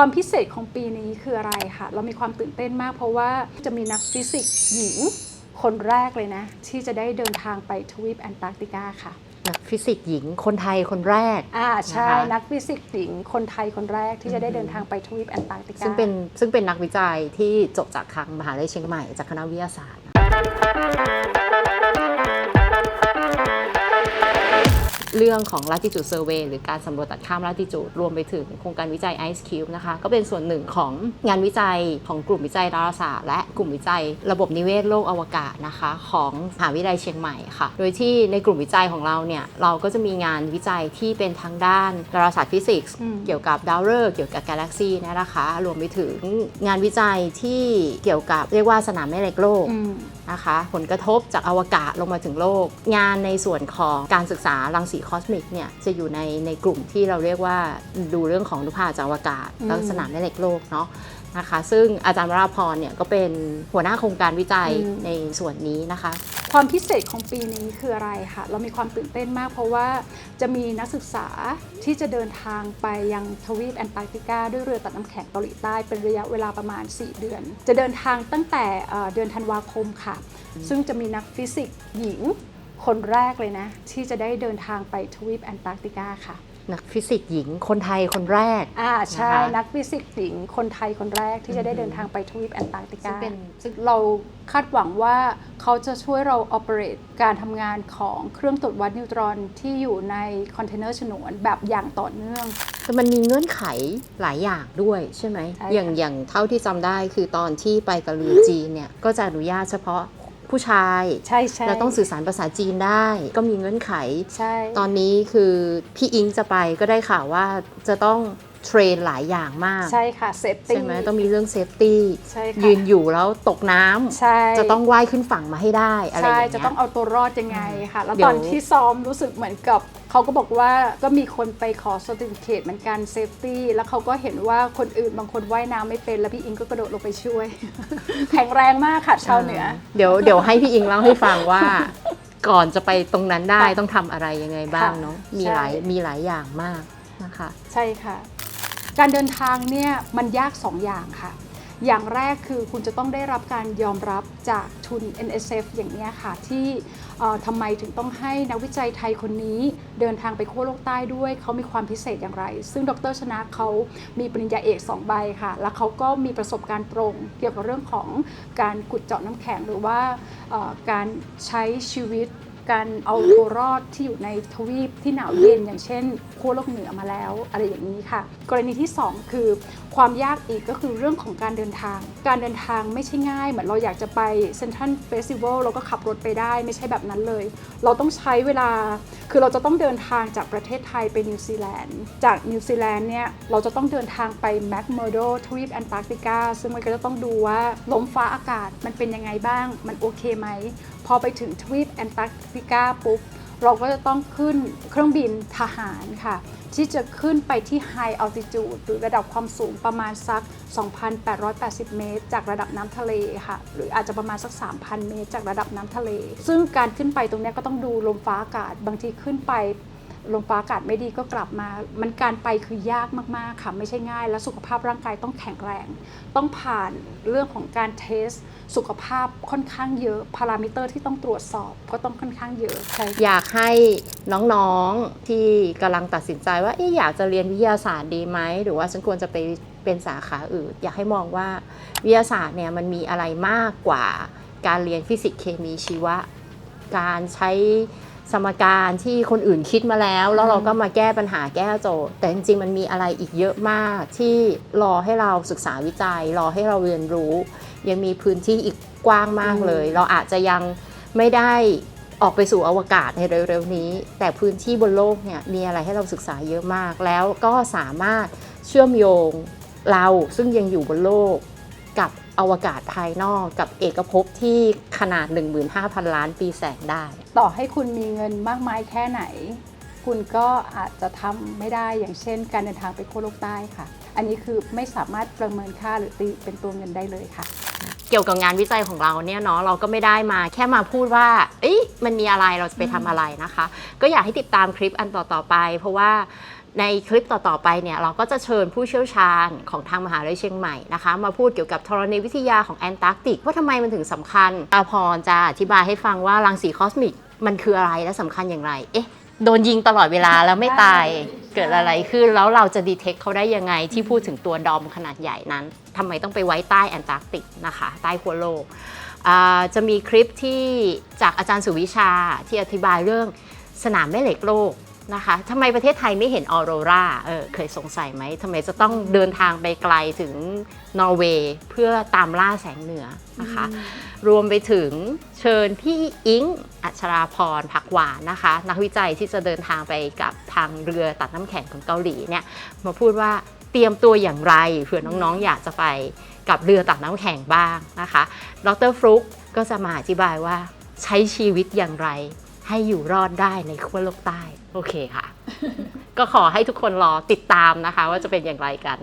ความพิเศษของปีนี้คืออะไรค่ะเรามีความตื่นเต้นมาก เพราะว่าจะมีนักฟิสิกส์หญิงคนแรกเลยนะ ที่จะได้เดินทางไปทวีปแอนตาร์กติกาค่ะ นักฟิสิกส์หญิงคนไทยคนแรก อ่าใช่นะคะ นักฟิสิกส์หญิงคนไทยคนแรกที่จะได้เดินทางไปทวีปแอนตาร์กติกา ซึ่งเป็นซึ่งเป็นนักวิจัยที่จบจากทางมหาวิทยาลัยเชียงใหม่จากคณะวิทยาศาสตร์ เรื่องของ latitude survey หรือการสำรวจตัดข้าม latitude รวมไปถึงโครงการวิจัย Ice Cube นะคะ ก็เป็นส่วนหนึ่งของงานวิจัยของกลุ่มวิจัยดาราศาสตร์และกลุ่มวิจัยระบบนิเวศโลกอวกาศนะคะ ของมหาวิทยาลัยเชียงใหม่ค่ะ โดยที่ในกลุ่มวิจัยของเราเนี่ยเราก็จะมีงานวิจัยที่เป็นทางด้านดาราศาสตร์ฟิสิกส์เกี่ยวกับดาวฤกษ์เกี่ยวกับกาแล็กซีนะคะรวมไปถึงงานวิจัยที่เกี่ยวกับเรียกว่าสนามแม่เหล็กโลก นะคะ ผลกระทบจากอวกาศลงมาถึงโลก งานในส่วนของการศึกษารังสีคอสมิกเนี่ยจะอยู่ในในกลุ่มที่เราเรียกว่าดูเรื่องของนุภาจากอวกาศอืมแล้วสนามแม่เหล็กโลกเนาะนะคะซึ่งอาจารย์วราพรเนี่ยก็เป็นหัวหน้าโครงการวิจัยอืมในส่วนนี้นะคะ ความพิเศษของปีนี้คืออะไรค่ะเรามีความตื่นเต้นมากเพราะว่าจะมีนักศึกษาที่จะเดินทางไปยังทวีปแอนตาร์กติกาด้วยเรือตัดน้ำแข็งเกาหลีใต้เป็นระยะเวลาประมาณ 4 เดือน จะเดินทางตั้งแต่เอ่อเดือนธันวาคมค่ะซึ่งจะมีนักฟิสิกส์หญิงคนแรกเลยนะ ที่จะได้เดินทางไปทวีปแอนตาร์กติกาค่ะ นักฟิสิกส์หญิงคนไทยคนแรก อ่าใช่ นะคะนักฟิสิกส์หญิงคนไทยคนแรกที่จะได้เดินทางไปทวีปแอนตาร์กติซึ่งกาเป็นซึ่งเราคาดหวังว่าเขาจะช่วยเรา operate การทำงานของเครื่องตรวจวัดนิวตรอนที่อยู่ในคอนเทนเนอร์ฉนวนแบบอย่างต่อเนื่อง แต่มันมีเงื่อนไขหลายอย่างด้วยใช่ไหม ใช่ค่ะ อย่างอย่างเท่าที่จำได้คือตอนที่ไปกับเรือจีนเนี่ย ก็จะอนุญาตเฉพาะ ผู้ชาย ใช่ใช่เราต้องสื่อสารภาษาจีนได้ ก็มีเงื่อนไข ใช่ ตอนนี้คือพี่อิงจะไปก็ได้ข่าวว่าจะต้อง เทรนหลายอย่างมาก ใช่ค่ะเซฟตี้ใช่ไหมต้องมีเรื่องเซฟตี้ใช่ค่ะยืนอยู่แล้วตกน้ำใช่จะต้องว่ายขึ้นฝั่งมาให้ได้อะไรอย่างใช่เงี้ย จะต้องเอาตัวรอดยังไงค่ะ แล้วเดี๋ยวตอนที่ซ้อมรู้สึกเหมือนกับ เขาก็บอกว่าก็มีคนไปขอสติฟิเคตเหมือนกันเซฟตี้แล้วเขาก็เห็นว่าคนอื่นบางคนว่ายน้ำไม่เป็นแล้วพี่อิงก็กระโดดลงไปช่วย แข็งแรงมากค่ะชาวเหนือ เดี๋ยวเดี๋ยวให้พี่อิงเล่าให้ฟังว่า ก่อนจะไปตรงนั้นได้ค่ะต้องทำอะไรยังไงบ้างเนาะมีใช่หลายมีหลายอย่างมากนะคะ ใช่ค่ะ การเดินทางเนี่ยมันยาก 2 อย่างค่ะ อย่างแรกคือคุณจะต้องได้รับการยอมรับจากทุน NSF อย่างนี้ค่ะ ที่ทำไมถึงต้องให้นักวิจัยไทยคนนี้เดินทางไปขั้วโลกใต้ด้วย เขามีความพิเศษอย่างไร ซึ่งดรชนะเขามีปริญญาเอก2ใบค่ะ แล้วเขาก็มีประสบการณ์ตรง เกี่ยวกับเรื่องของการขุดเจาะน้ำแข็งหรือว่าการใช้ชีวิต การเอาตัวรอดที่อยู่ในทวีปที่หนาวเย็น อย่างเช่นขั้วโลกเหนือมาแล้ว อะไรอย่างนี้ค่ะ กรณีที่ 2 คือ ความยากอีกก็คือเรื่องของการเดินทาง การเดินทางไม่ใช่ง่าย เหมือนเราอยากจะไปเซนทรัลเฟสติวัลเราก็ขับรถไปได้ไม่ใช่แบบนั้นเลย เราต้องใช้เวลา คือเราจะต้องเดินทางจากประเทศไทยไปนิวซีแลนด์ จากนิวซีแลนด์เนี่ยเราจะต้องเดินทางไปแมคเมอร์โดทวีปแอนตาร์กติกา ซึ่งมันก็จะต้องดูว่าลมฟ้าอากาศมันเป็นยังไงบ้าง มันโอเคไหม พอไปถึงทวีปแอนตาร์กติกาปุ๊บ เราก็จะต้องขึ้นเครื่องบินทหารค่ะ ที่จะขึ้นไปที่ High Altitude หรือระดับความสูงประมาณสัก 2,880 เมตร จากระดับน้ำทะเลค่ะ หรืออาจจะประมาณสัก 3,000 เมตร จากระดับน้ำทะเล ซึ่งการขึ้นไปตรงนี้ก็ต้องดูลมฟ้าอากาศ บางทีขึ้นไป ลมฟ้าอากาศไม่ดีก็กลับมา มันการไปคือยากมากๆค่ะไม่ใช่ง่าย และสุขภาพร่างกายต้องแข็งแรง ต้องผ่านเรื่องของการเทส สุขภาพค่อนข้างเยอะพารามิเตอร์ที่ต้องตรวจสอบก็ต้องค่อนข้างเยอะใช่อยากให้น้องๆที่กำลังตัดสินใจว่าเอ๊ะอยากจะเรียนวิทยาศาสตร์ดีไหมหรือว่าฉันควรจะไปเป็นสาขาอื่น อยากให้มองว่าวิทยาศาสตร์เนี่ยมันมีอะไรมากกว่าการเรียนฟิสิกส์เคมีชีวะ การใช้ สมการที่คนอื่นคิดมาแล้ว แล้วเราก็มาแก้ปัญหาแก้โจทย์ แต่จริงๆมันมีอะไรอีกเยอะมากที่รอให้เราศึกษาวิจัย รอให้เราเรียนรู้ ยังมีพื้นที่อีกกว้างมากเลย เราอาจจะยังไม่ได้ออกไปสู่อวกาศในเร็วๆนี้ แต่พื้นที่บนโลกเนี่ยมีอะไรให้เราศึกษาเยอะมาก แล้วก็สามารถเชื่อมโยงเราซึ่งยังอยู่บนโลกกับ อวกาศภายนอกกับเอกภพที่ขนาด 15,000 ล้านปีแสงได้ ต่อให้คุณมีเงินมากมายแค่ไหน คุณก็อาจจะทำไม่ได้อย่างเช่น การเดินทางไปขั้วโลกใต้ค่ะ อันนี้คือไม่สามารถประเมินค่าหรือตีเป็นตัวเงินได้เลยค่ะเกี่ยวกับงานวิจัยของเราเนี่ยเนาะเราก็ไม่ได้มาแค่มาพูดว่า เอ้ยมันมีอะไรเราจะไปทำอะไรนะคะ ก็อยากให้ติดตามคลิปอันต่อๆไป เพราะว่า ในคลิปต่อๆไปเนี่ยเราก็จะเชิญผู้เชี่ยวชาญของทางมหาวิทยาลัยเชียงใหม่นะคะมาพูดเกี่ยวกับธรณีวิทยาของแอนตาร์กติกว่าทำไมมันถึงสำคัญอาพรจะอธิบายให้ฟังว่ารังสีคอสมิกมันคืออะไรและสำคัญอย่างไร เอ๊ะโดนยิงตลอดเวลาแล้วไม่ตายเกิดอะไรขึ้นแล้วเราจะดีเทคเขาได้ยังไงที่พูดถึงตัวดอมขนาดใหญ่นั้นทำไมต้องไปไว้ใต้แอนตาร์กติกนะคะใต้ขั้วโลกอ่าจะมีคลิปที่จากอาจารย์สุวิชาที่อธิบายเรื่องสนามแม่เหล็กโลก นะคะทำไมประเทศไทยไม่เห็นออโรราเออเคยสงสัยไหมทำไมจะต้องเดินทางไปไกลถึงนอร์เวย์เพื่อตามล่าแสงเหนือนะคะ รวมไปถึงเชิญพี่อิงอัชราพรผักหวานนะคะ นักวิจัยที่จะเดินทางไปกับทางเรือตัดน้ำแข็งของเกาหลีเนี่ยมาพูดว่าเตรียมตัวอย่างไรเผื่อน้องๆ อยากจะไปกับเรือตัดน้ำแข็งบ้างนะคะ ดรฟลุกก็จะมาอธิบายว่าใช้ชีวิตอย่างไร ให้อยู่รอดได้ในขั้วโลกใต้ โอเคค่ะ ก็ขอให้ทุกคนรอติดตามนะคะ ว่าจะเป็นอย่างไรกัน